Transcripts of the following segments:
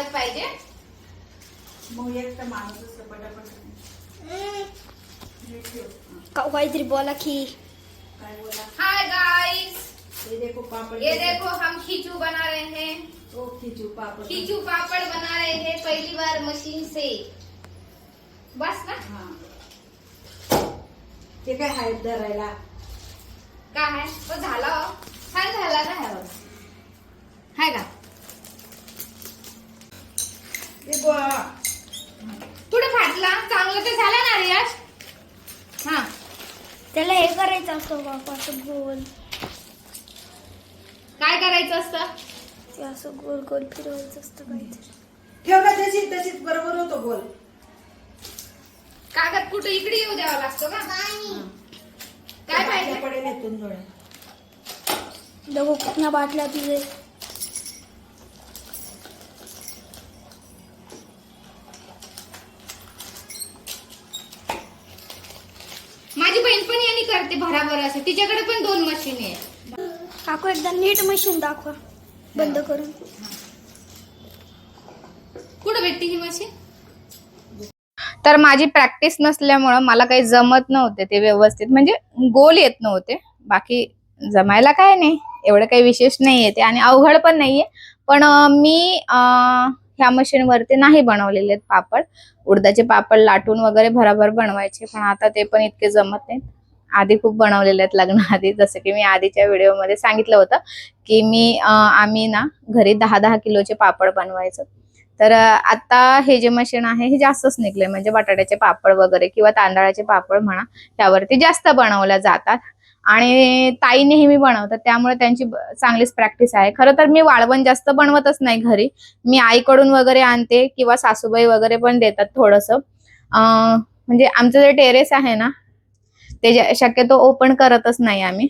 लागत पाहिजे? मग एक तर माणूस असतं पटापट. हे ठेव. का- काहीतरी बोला की. काय बोला? हाय गाइस ये देखो पापड़ ये देखो हम खींचू बना रहे हैं. ओ खिचू पापड़. खींचू पापड़ बना रहे हैं पहली बार मशीन से. बस ना? हा. ते काय हायत धरायला? काय आहे तो झाला हो. छान झाला ना? ह्यावर करायचं असतं बाबा असं गोल. काय करायचं असतं? ते असं गोल गोल फिरवायचं असतं काहीतरी. ठेव ना तशीच तशीच बरोबर होतो गोल. कागद कुठे? इकडे येऊ द्यावा लागतो का? काय पाहिजे? पडेल इथून थोड्या बघू कुठल्या बाटल्या तुझे माझी बहीण पण यांनी करते भराभर असं तिच्याकडे पण दोन मशीन आहे काकू एकदा नीट मशीन दाखवा. बंद करून. कुठं भेटते ही मशीन तर माझी प्रॅक्टिस नसल्यामुळं मला काही जमत नव्हते ते व्यवस्थित. म्हणजे गोल येत नव्हते. बाकी जमायला काय नाही. एवढं काही विशेष नाही येते आणि अवघड पण नाहीये. पण मी अं, ह्या मशीनवरती नाही बनवलेले आहेत पापड. उडदाचे पापड लाटून वगैरे भराभर बनवायचे पण आता ते पण इतके जमत नाहीत. आधी खूप बनवलेले आहेत लग्नाआधी. जसं की मी आधीच्या व्हिडिओमध्ये सांगितलं होतं की मी आम्ही ना घरी दहा दहा किलोचे पापड बनवायचं. तर आता हे जे मशीन आहे हे जास्तच निघले म्हणजे बटाट्याचे पापड वगैरे किंवा तांदळाचे पापड म्हणा त्यावरती जास्त बनवल्या जातात. आणि ताई नेहमी बनवतात. त्यामुळे त्यांची चांगलीच प्रॅक्टिस आहे. खरं तर मी वाळवण जास्त बनवतच नाही घरी. मी आईकडून वगैरे आणते किंवा सासूबाई वगैरे पण देतात थोडंसं. म्हणजे आमचं जे टेरेस आहे ना ते जे- शक्यतो ओपन करतच नाही आम्ही.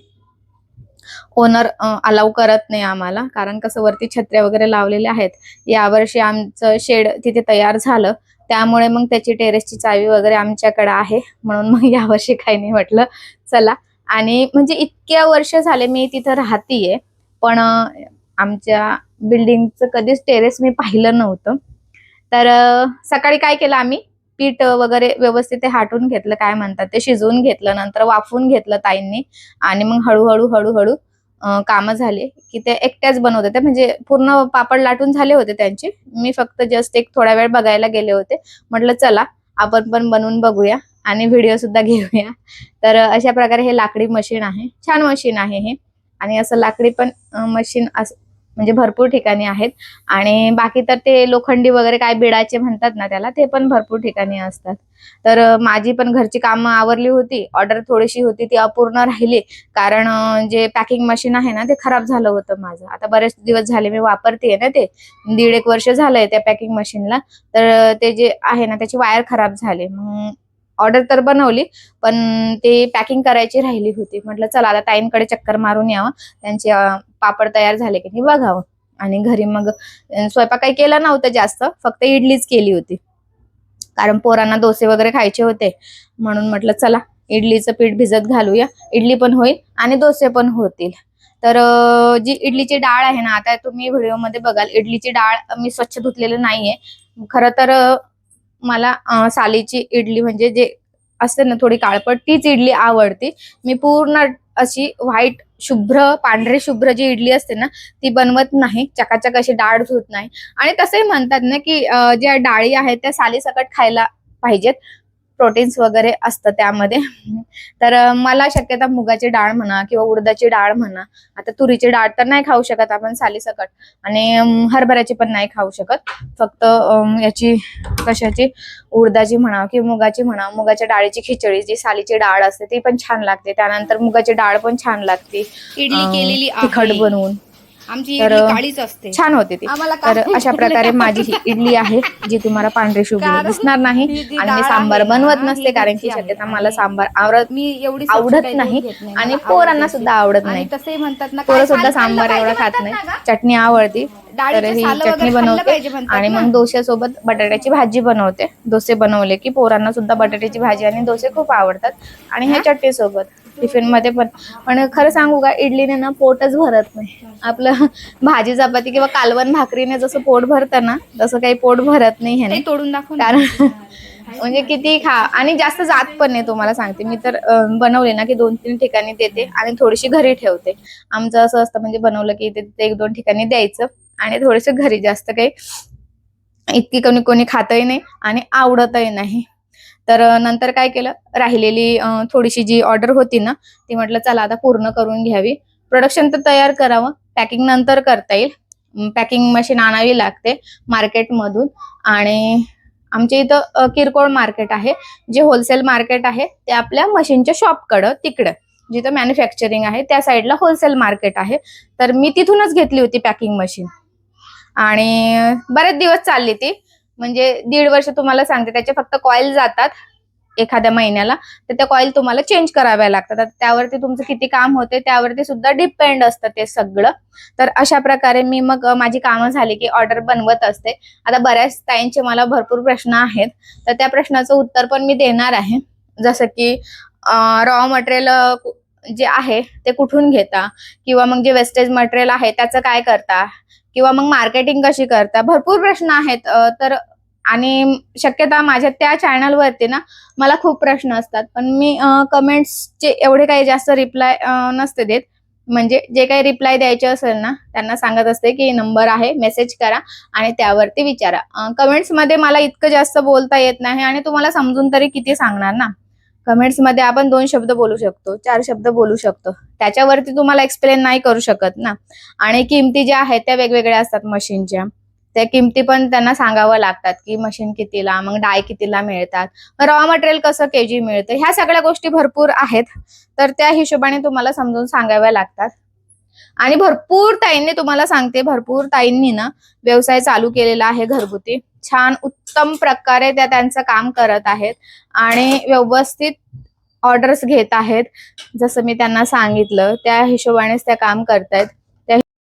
ओनर अलाव करत नाही आम्हाला. कारण कसं वरती छत्र्या वगैरे लावलेल्या आहेत. यावर्षी आमचं शेड तिथे तयार झालं. त्यामुळे मग त्याची टेरेसची चावी वगैरे आमच्याकडे आहे. म्हणून मग यावर्षी काही नाही म्हटलं. चला. आणि म्हणजे इतक्या वर्ष झाले मी तिथं राहतीये. पण आमच्या बिल्डिंगचं कधीच टेरेस मी पाहिलं नव्हतं. तर सकाळी काय केलं आम्ही? पीठ वगैरे व्यवस्थित ते हाटून घेतलं काय म्हणतात ते शिजवून घेतलं नंतर वाफवून घेतलं ताईंनी आणि मग हळूहळू हळूहळू कामं झाले की ते एकट्याच बनवत होते. म्हणजे पूर्ण पापड लाटून झाले होते त्यांचे. मी फक्त जस्ट एक थोडा वेळ बघायला गेले होते. म्हटलं चला आपण पण बनवून बघूया आणि व्हिडिओ सुद्धा घेऊया. तर अशा प्रकारे हे लाकडी मशीन आहे. छान मशीन आहे हे. आणि असं लाकडी पण मशीन असं म्हणजे भरपूर ठिकाणी आहेत. आणि बाकी तर ते लोखंडी वगैरे काय बिडाचे म्हणतात ना त्याला ते पण भरपूर ठिकाणी असतात. तर माझी पण घरची कामं आवरली होती. ऑर्डर थोडीशी होती ती अपूर्ण राहिली. कारण जे पॅकिंग मशीन आहे ना ते खराब झालं होतं माझं. आता बरेच दिवस झाले मी वापरते ना ते. दीड एक वर्ष झालंय त्या पॅकिंग मशीनला तर ते जे आहे ना त्याची वायर खराब झाली. मग ऑर्डर तर बनवली पण ते पॅकिंग करायची राहिली होती. म्हटलं चला आता ताईंकडे चक्कर मारून यावं. त्यांची पापड तयार झाले की नाही बघावं. आणि घरी मग स्वयंपाक काही केला नव्हता जास्त फक्त इडलीच केली होती. कारण पोरांना डोसे वगैरे खायचे होते. म्हणून म्हटलं चला इडलीचं पीठ भिजत घालूया. इडली पण होईल आणि डोसे पण होतील. तर जी इडलीची डाळ आहे ना आता तुम्ही व्हिडिओमध्ये बघाल इडलीची डाळ मी स्वच्छ धुतलेली नाहीये. खरं तर मला सालीची इडली म्हणजे जे असते ना थोडी काळपट तीच इडली आवडते. मी पूर्ण अशी व्हाईट शुभ्र पांढरे शुभ्र जी इडली असते ना ती बनवत नाही. चकाचक अशी डाळ धुत नाही. आणि तसंही म्हणतात ना की ज्या डाळी आहेत त्या सालीसकट खायला पाहिजेत. प्रोटीन्स वगैरे असतं त्यामध्ये. तर मला शक्यता मुगाची डाळ म्हणा किंवा उडदाची डाळ म्हणा आता तुरीची डाळ तर नाही खाऊ शकत आपण सालीसकट आणि हरभऱ्याची पण नाही खाऊ शकत. फक्त याची कशाची? उडदाची म्हणा किंवा मुगाची म्हणा मुगाच्या डाळीची खिचडी जी सालीची डाळ असते ती पण छान लागते. त्यानंतर मुगाची डाळ पण छान लागते. इडली केलेली तिखट बनवून. तर, छान होते ती तर अशा प्रकारे माझी ही इडली आहे जी तुम्हाला पांढरी शुभ्र दिसणार नाही आणि मी सांबार बनवत नसते कारण की. शक्यता मला सांबार आवडत मी एवढी आवडत नाही. आणि पोरांना सुद्धा. आवडत नाही तसंही म्हणतात ना पोरं सुद्धा सांबार एवढं खात नाही? चटणी आवडती तर ही चटणी बनवते आणि. मग डोश्यासोबत बटाट्याची भाजी बनवते डोसे बनवले की पोरांना सुद्धा बटाट्याची भाजी आणि डोसे खूप आवडतात आणि हे चटणी सोबत टिफिनमध्ये पण. पण खरं सांगू का इडलीने ना पोटच भरत नाही. आपलं भाजी चपाती किंवा कालवण भाकरीने जसं पोट भरतं ना तसं काही पोट भरत नाही ह्याने तोडून दाखव कारण म्हणजे किती खा आणि जास्त जात पण नाही तुम्हाला सांगते. मी तर बनवले ना की दोन तीन ठिकाणी देते आणि थोडीशी घरी ठेवते. आमचं असं असतं म्हणजे बनवलं की ते ते एक दोन ठिकाणी द्यायचं आणि थोडेसे घरी जास्त काही इतकी कोणी कोणी खातही नाही आणि आवडतही नाही. तर नंतर काय केलं? राहिलेली थोडीशी जी ऑर्डर होती ना ती म्हटलं चला आता पूर्ण करून घ्यावी. प्रोडक्शन तर तयार करावं. पॅकिंग नंतर करता येईल. पॅकिंग मशीन आणावी लागते मार्केटमधून आणि आमच्या इथं किरकोळ मार्केट आहे. जे होलसेल मार्केट आहे ते आपल्या मशीनच्या शॉपकडं तिकडं. जिथं मॅन्युफॅक्चरिंग आहे त्या साईडला होलसेल मार्केट आहे. तर मी तिथूनच घेतली होती पॅकिंग मशीन आणि बरेच दिवस चालली ती. म्हणजे दीड वर्ष तुम्हाला सांगते त्याचे फक्त कॉईल जातात एखाद्या महिन्याला तर त्या कॉईल तुम्हाला चेंज कराव्या लागतात. त्यावरती तुमचं किती काम होते त्यावरती सुद्धा डिपेंड असतं ते सगळं. तर अशा प्रकारे मी मग माझी कामं झाली की ऑर्डर बनवत असते. आता बऱ्याच ताईंचे मला भरपूर प्रश्न आहेत तर त्या प्रश्नाचं उत्तर पण मी देणार आहे. जसं की रॉ मटेरियल जे आहे ते कुठून घेता? किंवा मग जे वेस्टेज मटेरियल आहे त्याचं काय करता? किंवा मग मार्केटिंग कशी करता? भरपूर प्रश्न आहेत तर आणि शक्यता माझ्या त्या चॅनलवरती ना मला खूप प्रश्न असतात. पण मी कमेंट्सचे एवढे काही जास्त रिप्लाय नसते देत. म्हणजे जे काही रिप्लाय द्यायचे असेल ना त्यांना सांगत असते की नंबर आहे मेसेज करा आणि त्यावरती विचारा. कमेंट्समध्ये मला इतकं जास्त बोलता येत नाही आणि तुम्हाला समजून तरी किती सांगणार ना? कमेंट्समध्ये आपण दोन शब्द बोलू शकतो चार शब्द बोलू शकतो. त्याच्यावरती तुम्हाला एक्सप्लेन नाही करू शकत ना. आणि किमती ज्या आहेत त्या वेगवेगळ्या असतात मशीनच्या त्या किमती पण त्यांना सांगावं लागतात की मशीन कितीला मग डाय कितीला मिळतात रॉ मटेरियल कसं केजी मिळतं ह्या सगळ्या गोष्टी भरपूर आहेत. तर त्या हिशोबाने तुम्हाला समजून सांगाव्या लागतात. आणि भरपूर ताईंनी तुम्हाला सांगते भरपूर ताईंनी ना व्यवसाय चालू केलेला आहे घरगुती. छान उत्तम प्रकारे त्या त्यांचं काम करत आहेत आणि व्यवस्थित ऑर्डर्स घेत आहेत. जसं मी त्यांना सांगितलं त्या हिशोबानेच त्या काम करतायत.